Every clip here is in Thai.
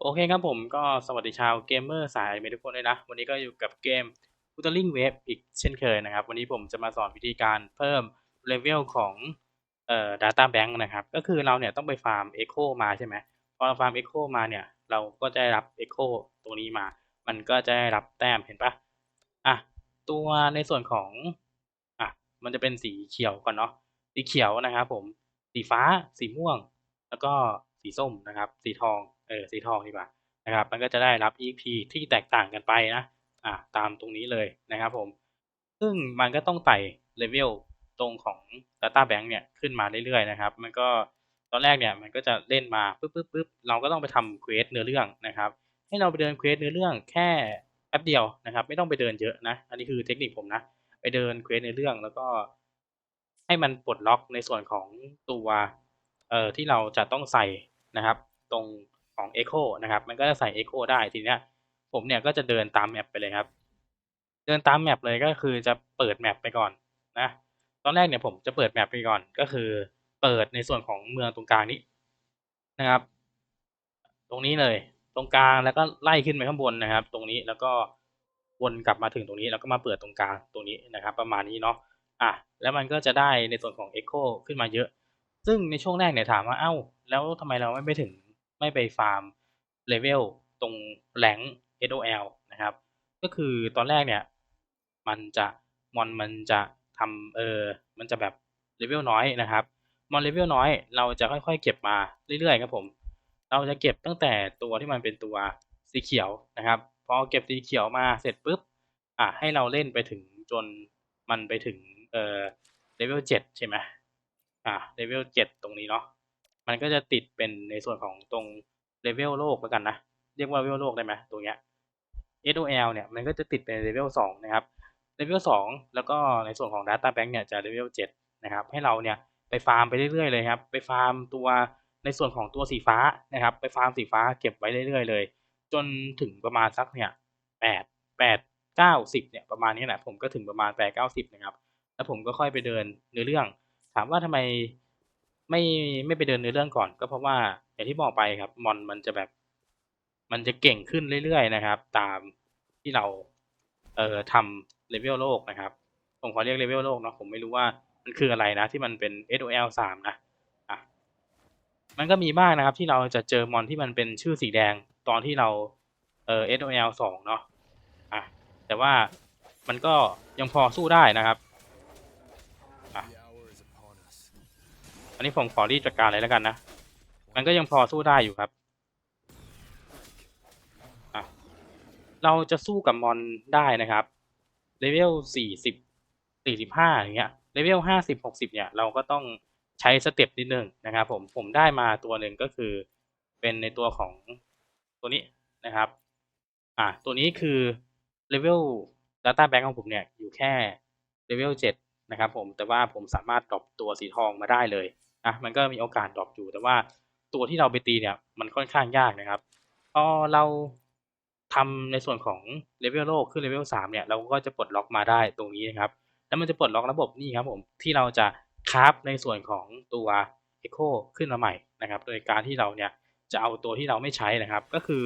โอเคครับผมก็สวัสดีชาวเกมเมอร์สายเมทุกคนเลยนะ วันนี้ก็อยู่กับเกม u t e r i n g Wave อีกเช่นเคยนะครับ วันนี้ผมจะมาสอนวิธีการเพิ่มเลเวลของเอ่อ Data Bank นะครับ ก็คือเราเนี่ยต้องไปฟาร์ม Echo มาใช่ไหมพอเราฟาร์ม Echo มาเนี่ย เราก็จะได้รับ Echo ตัวนี้มา มันก็จะได้รับแต้มเห็นปะอะตัวในส่วนของอะมันจะเป็นสีเขียวก่อนเนาะสีเขียวนะครับผมสีฟ้าสีม่วง แล้วก็สีส้มนะครับ สีทอง เออสีทองดีกว่านะครับ มันก็จะได้รับ EP ที่แตกต่างกันไปนะอ่าตามตรงนี้เลยนะครับผม ซึ่งมันก็ต้องไต่เลเวลตรงของ Data Bank เนี่ยขึ้นมาเรื่อยๆนะครับ มันก็ตอนแรกเนี่ยมันก็จะเล่นมาปึ๊บปึ๊บปึ๊บเราก็ต้องไปทำเควสเนื้อเรื่องนะครับ ให้เราไปเดินเควสเนื้อเรื่องแค่แป๊บเดียวนะครับ ไม่ต้องไปเดินเยอะนะ อันนี้คือเทคนิคผมนะ ไปเดินเควสเนื้อเรื่องแล้วก็ ให้มันปลดล็อกในส่วนของตัวเอ่อที่เราจะต้องใส่นะครับ ตรง ของ Echo นะครับ มันก็จะใส่ Echo ได้ทีเนี้ย ผมเนี่ยก็จะเดินตามแมปไปเลยครับ เดินตามแมปเลยก็คือจะเปิดแมปไปก่อนนะตอนแรกเนี่ยผมจะเปิดแมปไปก่อน ก็คือเปิดในส่วนของเมืองตรงกลางนี้นะครับ ตรงนี้เลยตรงกลางแล้วก็ไล่ขึ้นไปข้างบนนะครับ ตรงนี้แล้วก็วนกลับมาถึงตรงนี้แล้วก็มาเปิดตรงกลางตรงนี้นะครับ ประมาณนี้เนาะอะแล้วมันก็จะได้ในส่วนของ Echo ขึ้นมาเยอะ ซึ่งในช่วงแรกเนี่ยถามว่าเอ้า แล้วทำไมเราไม่ไปถึง ไม่ไปฟาร์มเลเวลตรงแหลง SOL นะครับ ก็คือตอนแรกเนี่ย มันจะมอนมันจะทำเออมันจะแบบเลเวลน้อยนะครับมอนเลเวลน้อย เราจะค่อยๆ เก็บมาเรื่อยๆครับผม เราจะเก็บตั้งแต่ตัวที่มันเป็นตัวสีเขียวนะครับพอเก็บสีเขียวมาเสร็จปุ๊บอะให้เราเล่นไปถึงจนมันไปถึงเออเลเวลเจ็ดใช่ไหมอะเลเวลเจ็ดตรงนี้เนาะ มันก็จะติดเป็นในส่วนของตรงเลเวลโลกแล้วกันนะ เรียกว่าเลเวลโลกได้ไหมตรงเนี้ย SOL เนี่ยมันก็จะติดเป็นเลเวลสองนะครับเลเวลสองแล้วก็ในส่วนของ Data Bank เนี่ยจะเลเวลเจ็ดนะครับให้เราเนี่ยไปฟาร์มไปเรื่อยๆเลยครับไปฟาร์มตัวในส่วนของตัวสีฟ้านะครับ ไปฟาร์มสีฟ้าเก็บไว้เรื่อยๆเลย จนถึงประมาณสักเนี่ยแปดแปดเก้าสิบเนี่ยประมาณนี้แหละผมก็ถึงประมาณแปดเก้าสิบนะครับ แล้วผมก็ค่อยไปเดินเนื้อเรื่อง ถามว่าทำไม ไม่ไม่ไปเดินเนื้อเรื่องก่อน ก็เพราะว่าอย่างที่บอกไปครับมอนมันจะแบบ มันจะเก่งขึ้นเรื่อยๆนะครับ ตามที่เราเอ่อทำเลเวลโลกนะครับผมขอเรียกเลเวลโลกเนาะผมไม่รู้ว่ามันคืออะไรนะ ที่มันเป็น SOL สามนะอะมันก็มีบ้างนะครับ ที่เราจะเจอมอนที่มันเป็นชื่อสีแดงตอนที่เราเอ่อ SOL สองเนาะอะแต่ว่ามันก็ยังพอสู้ได้นะครับ อันนี้ผมขอรีบจัดการเลยแล้วกันนะ มันก็ยังพอสู้ได้อยู่ครับ เราจะสู้กับมอนได้นะครับ เลเวลสี่สิบสี่สิบห้าอย่างเงี้ย เลเวลห้าสิบหกสิบเนี่ยเราก็ต้องใช้สเต็ปนิดนึงนะครับผม ผมได้มาตัวหนึ่งก็คือเป็นในตัวของตัวนี้นะครับ อะตัวนี้คือเลเวล Data Bank ของผมเนี่ยอยู่แค่เลเวลเจ็ดนะครับผม แต่ว่าผมสามารถดรอปตัวสีทองมาได้เลย นะมันก็มีโอกาสดรอปอยู่ แต่ว่าตัวที่เราไปตีเนี่ย มันค่อนข้างยากนะครับพอเราทำในส่วนของเลเวลโลกขึ้นเลเวลสามเนี่ยเราก็จะปลดล็อกมาได้ตรงนี้นะครับ แล้วมันจะปลดล็อกระบบนี่ครับผมที่เราจะคราฟในส่วนของตัว Echo ขึ้นมาใหม่นะครับ โดยการที่เราเนี่ยจะเอาตัวที่เราไม่ใช้นะครับ ก็คือ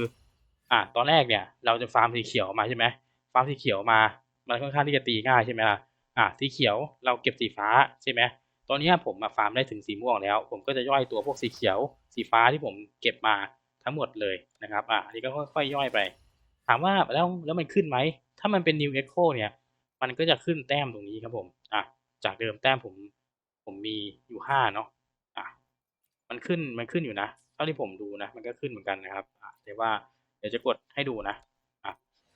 อ่าตอนแรกเนี่ยเราจะฟาร์มสีเขียวมาใช่ไหมฟาร์มสีเขียวมา มันค่อนข้างที่จะตีง่ายใช่ไหมล่ะอ่าสีเขียวเราเก็บสีฟ้าใช่ไหม อนนี้ผมมาฟาร์มได้ถึงสีม่วงแล้ว ผมก็จะย่อยตัวพวกสีเขียว สีฟ้าที่ผมเก็บมาทั้งหมดเลยนะครับอ่าอันนี้ก็ค่อยๆย่อยไป ถามว่าแล้วแล้วมันขึ้นไหม ถ้ามันเป็น New Echo เนี่ย มันก็จะขึ้นแต้มตรงนี้ครับผมอะจากเดิมแต้มผมผมมีอยู่ห้าเนาะอะมันขึ้นมันขึ้นอยู่นะเท่าที่ผมดูนะ มันก็ขึ้นเหมือนกันนะครับอะแต่ว่าเดี๋ยวจะกดให้ดูนะอะ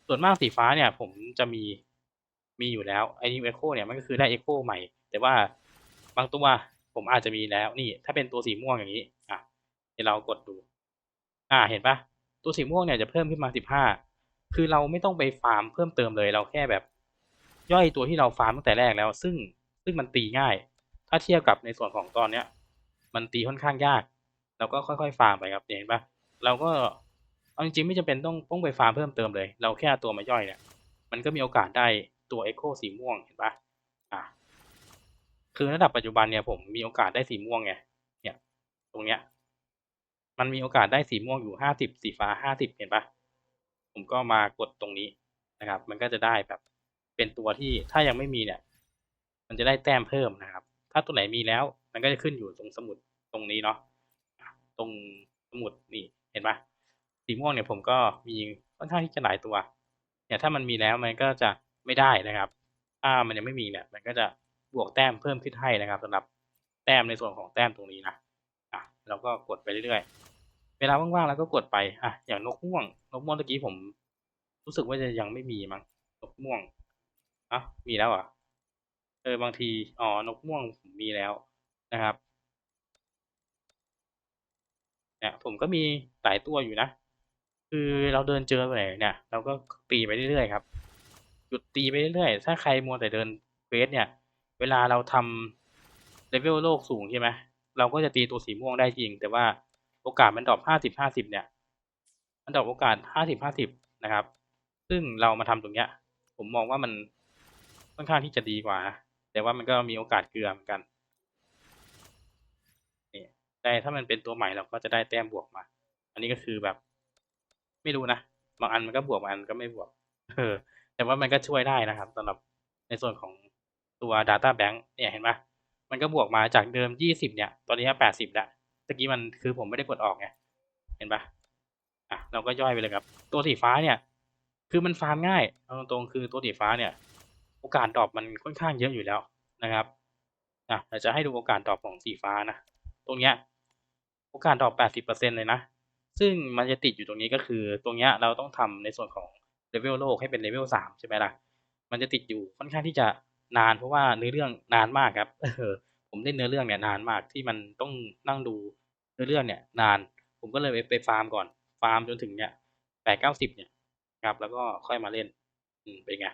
ส่วนมากสีฟ้าเนี่ยผมจะมีมีอยู่แล้วไอ้ New Echo เนี่ยมันก็คือได้ Echo ใหม่ แต่ว่า บางตัวผมอาจจะมีแล้วนี่ ถ้าเป็นตัวสีม่วงอย่างนี้ อะเดี๋ยวเรากดดู อ่าเห็นปะตัวสีม่วงเนี่ยจะเพิ่มขึ้นมาสิบห้าคือเราไม่ต้องไปฟาร์มเพิ่มเติมเลยเราแค่แบบ ย่อยตัวที่เราฟาร์มตั้งแต่แรกแล้ว ซึ่งซึ่งมันตีง่าย ถ้าเทียบกับในส่วนของตอนเนี้ย มันตีค่อนข้างยาก เราก็ค่อยๆฟาร์มไปครับเห็นปะเราก็เอาจริงๆไม่จำเป็นต้องต้องไปฟาร์มเพิ่มเติมเลย เราแค่ตัวมาย่อยเนี่ย มันก็มีโอกาสได้ตัว Echo สีม่วงเห็นปะ่ะ คือระดับปัจจุบันเนี่ยผมมีโอกาสได้สีม่วงไงเนี่ย ตรงเนี้ย มันมีโอกาสได้สีม่วงอยู่ห้าสิบสีฟ้าห้าสิบเห็นปะผมก็มากดตรงนี้นะครับ มันก็จะได้แบบเป็นตัวที่ถ้ายังไม่มีเนี่ย มันจะได้แต้มเพิ่มนะครับ ถ้าตัวไหนมีแล้ว มันก็จะขึ้นอยู่ตรงสมุดตรงนี้เนาะตรงสมุดนี่เห็นปะสีม่วงเนี่ยผมก็มีค่อนข้างที่จะหลายตัวเนี่ยถ้ามันมีแล้วมันก็จะไม่ได้นะครับ ถ้ามันยังไม่มีเนี่ย มันก็จะ บวกแต้มเพิ่มขึ้นให้นะครับสำหรับแต้มในส่วนของแต้มตรงนี้นะอะเราก็กดไปเรื่อยๆ เวลาว่างๆเราก็กดไปอะอย่างนกม่วง นกม่วงเมื่อกี้ผม รู้สึกว่าจะยังไม่มีมั้งนกม่วงอะมีแล้วอะเออบางทีอ๋อนกม่วงผมมีแล้วนะครับเนี่ยผมก็มีหลายตัวอยู่นะ คือเราเดินเจอไปไหนเนี่ย เราก็ตีไปเรื่อยๆครับ หยุดตีไปเรื่อยๆถ้าใครมัวแต่เดินเฟสเนี่ย เวลาเราทำเลเวลโลกสูงใช่ไหมเราก็จะตีตัวสีม่วงได้จริง แต่ว่าโอกาสมันดรอปห้าสิบห้าสิบเนี่ย มันดรอปโอกาสห้าสิบห้าสิบนะครับ ซึ่งเรามาทำตรงเนี้ย ผมมองว่ามันค่อนข้างที่จะดีกว่า แต่ว่ามันก็มีโอกาสเกลือเหมือนกันนี่แต่ถ้ามันเป็นตัวใหม่เราก็จะได้แต้มบวกมา อันนี้ก็คือแบบ ไม่รู้นะบางอันมันก็บวกบางอันก็ไม่บวก เออ แต่ว่ามันก็ช่วยได้นะครับสำหรับในส่วนของ ตัว Data Bank เนี่ยเห็นไหมมันก็บวกมาจากเดิม 20 เนี่ย ตอนนี้80แล้วตะกี้มันคือผมไม่ได้กดออกไงเห็นปะอะเราก็ย่อยไปเลยครับ ตัวสีฟ้าเนี่ย คือมันฟาร์มง่ายเอาตรงๆคือตัวสีฟ้าเนี่ย โอกาสดรอปมันค่อนข้างเยอะอยู่แล้วนะครับอะเราจะให้ดูโอกาสดรอปของสีฟ้านะตรงเนี้ยโอกาสดรอป80%เลยนะซึ่งมันจะติดอยู่ตรงนี้ก็คือ ตรงเนี้ยเราต้องทำในส่วนของเลเวลโลกให้เป็นเลเวลสามใช่ไหมล่ะ มันจะติดอยู่ค่อนข้างที่จะ นานเพราะว่าเนื้อเรื่องนานมากครับ เออ ผมเล่นเนื้อเรื่องเนี่ยนานมากที่มันต้องนั่งดูเนื้อเรื่องเนี่ย นาน ผมก็เลยไปไปฟาร์มก่อน ฟาร์มจนถึงเนี่ยแปดเก้าสิบเนี่ยครับ แล้วก็ค่อยมาเล่น อืมเป็นไง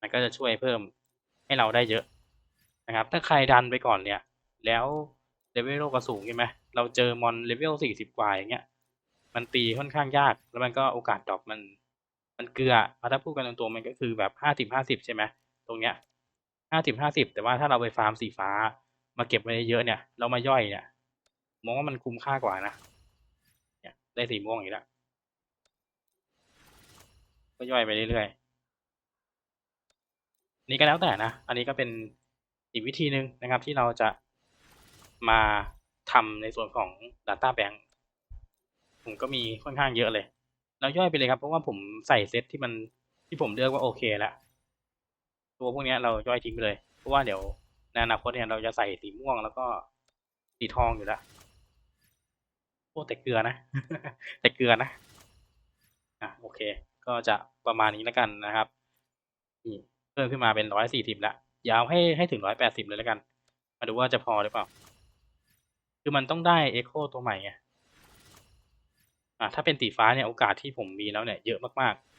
มันก็จะช่วยเพิ่มให้เราได้เยอะนะครับ ถ้าใครดันไปก่อนเนี่ย แล้วเลเวลก็สูงใช่ไหมเราเจอมอนเลเวลสี่สิบกว่าอย่างเงี้ย มันตีค่อนข้างยาก แล้วมันก็โอกาสดรอปมัน มันเกลือเอาถ้าพูดกันตรงๆมันก็คือแบบห้าสิบห้าสิบใช่ไหมตรงเนี้ย ห้าสิบห้าสิบแต่ว่าถ้าเราไปฟาร์มสีฟ้า มาเก็บไว้เยอะเนี่ย เรามาย่อยเนี่ย มองว่ามันคุ้มค่ากว่านะเนี่ยได้สีม่วงอีกแล้วก็ย่อยไปเรื่อยๆนี่ก็แล้วแต่นะ อันนี้ก็เป็นอีกวิธีหนึ่งนะครับ ที่เราจะมาทำในส่วนของ Data Bank ผมก็มีค่อนข้างเยอะเลย แล้วย่อยไปเลยครับ เพราะว่าผมใส่เซตที่มันที่ผมเลือกว่าโอเคแล้ว ตัวพวกนี้เราย่อยทิ้งไปเลย เพราะว่าเดี๋ยวในอนาคตเนี่ยเราจะใส่สีม่วงแล้วก็สีทองอยู่แล้วโอ้แต่เกลือนะ แต่เกลือนะอะโอเค ก็จะประมาณนี้แล้วกันนะครับนี่เพิ่มขึ้นมาเป็นร้อยสี่สิบละยาวให้ให้ถึงร้อยแปดสิบเลยแล้วกัน มาดูว่าจะพอหรือเปล่า คือมันต้องได้เอ็กโคตัวใหม่ไงอะถ้าเป็นสีฟ้าเนี่ยโอกาสที่ผมมีแล้วเนี่ยเยอะมากๆ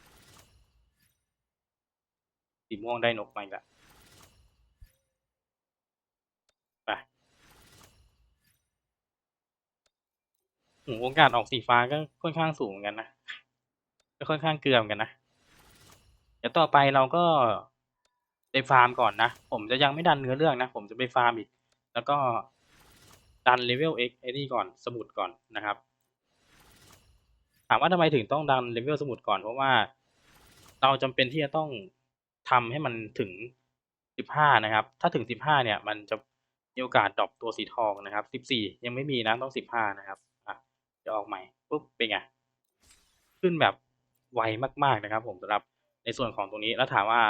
สีม่วงได้นกมาอีกล้วไปโโอกาสออกสีฟ้าก็ค่อนข้างสูงเหมือนกันนะ ก็ค่อนข้างเกลือเหมือนกันนะ เดี๋ยวต่อไปเราก็ไปฟาร์มก่อนนะ ผมจะยังไม่ดันเนื้อเรื่องนะ ผมจะไปฟาร์มอีก แล้วก็ดันเลเวล X ไอ้นี่ก่อนสมุดก่อนนะครับ ถามว่าทำไมถึงต้องดันเลเวลสมุดก่อนเพราะว่า เราจำเป็นที่จะต้อง ทำให้มันถึงสิบห้านะครับ ถ้าถึงสิบห้าเนี่ย มันจะมีโอกาสดรอปตัวสีทองนะครับสิบสี่ยังไม่มีนะต้องสิบห้านะครับอะจะออกใหม่ปุ๊บเป็นไงขึ้นแบบไวมากๆนะครับ ผมสำหรับในส่วนของตรงนี้แล้วถามว่า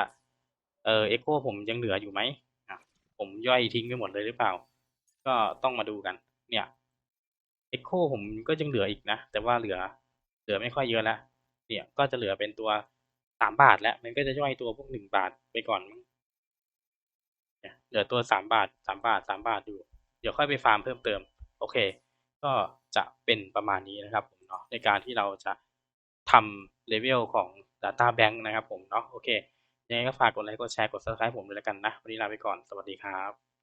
เออเอ็กโคผมยังเหลืออยู่ไหมอะผมย่อยทิ้งไปหมดเลยหรือเปล่า ก็ต้องมาดูกัน เนี่ยเอ็กโคผมก็ยังเหลืออีกนะ แต่ว่าเหลือเหลือไม่ค่อยเยอะแล้วเนี่ยก็จะเหลือเป็นตัวามบาท แล้ว มันก็จะย่อยตัวพวกหนึ่งบาทไปก่อนมั้งเนี่ยเหลือตัวสามบาทสามบาทสามบาทอยู่ เดี๋ยวค่อยไปฟาร์มเพิ่มเติม โอเค ก็จะเป็นประมาณนี้นะครับผมเนาะในการที่เราจะทำเลเวลของ Data Bank นะครับผมเนาะโอเคยังไงก็ฝากกดไลค์กดแชร์กด subscribe ผมด้วยแล้วกันนะ วันนี้ลาไปก่อน สวัสดีครับ